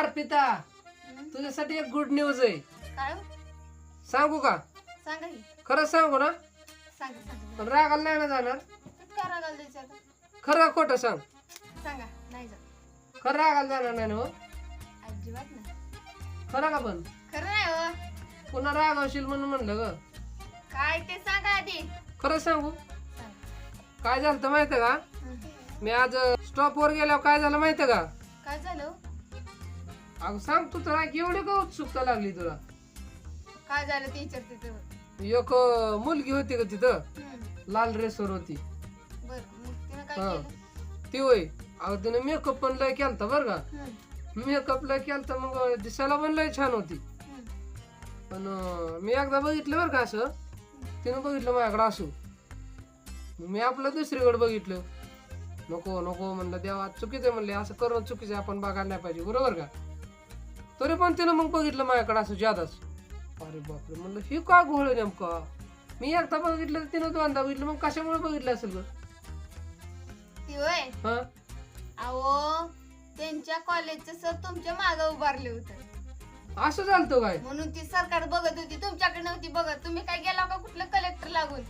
अर्पिता? तुझ्यासाठी एक good news आहे. काय हो? सांगू का? सांगा की. खरं सांगू ना? सांगा सांगा. पण रागाला नाही ना जाणार? द्यायचं आता? खरं खोटं सांग. सांगा नाही जात. खरं रागाला जाणार नाही ना हो? अजिबात नाही. खरं का पण? खरं नाही हो. पुन्हा रागावशील म्हणून म्हणलं ग. काय ते सांगा आधी. खरं सांगू. सांगा. काय झालं तर माहितीये का? हं. मी आज स्टॉप वर गेल्यावर काय झालं माहितीये का? काय झालं हो? अगं सांग तू तर एवढी का उत्सुकता लागली तुला? काय झालं ते विचारते तर एक अं, मुलगी होती का तिथं. लाल ड्रेसवर होती. बर मग तिनं काय हा. केलं? ती होय. अगं तिने मेकअप पण लय केलता बरं का. मेकअप लय केलता मग दिसायला पण लय छान होती. पण अं, मी एकदा बघितलं बरं का असं. तिनं बघितलं माझ्याकडे असू. मग मी आपलं दुसरीकडे बघितलं. नको नको म्हणलं देवा चुकीचं आहे म्हणले. असं करणं चुकीचं आहे आपण बघायला नाही पाहिजे. बरोबर का? तरी पण तिनं मग बघितलं माझ्याकडे असं जादाच. अरे बापरे म्हणलं हे का घोळ नेमका? मी एकदा बघितलं तर तिनं दोनदा बघितलं मग कशामुळे बघितलं असेल ग? ती होय? हा? अहो त्यांच्या कॉलेजचं सर तुमच्या मागे उभारले होते. असं झालतं काय? म्हणून ती सरकार बघत होती तुमच्याकडे नव्हती बघत. तुम्ही काय गेला का कुठलं कलेक्टर लागून?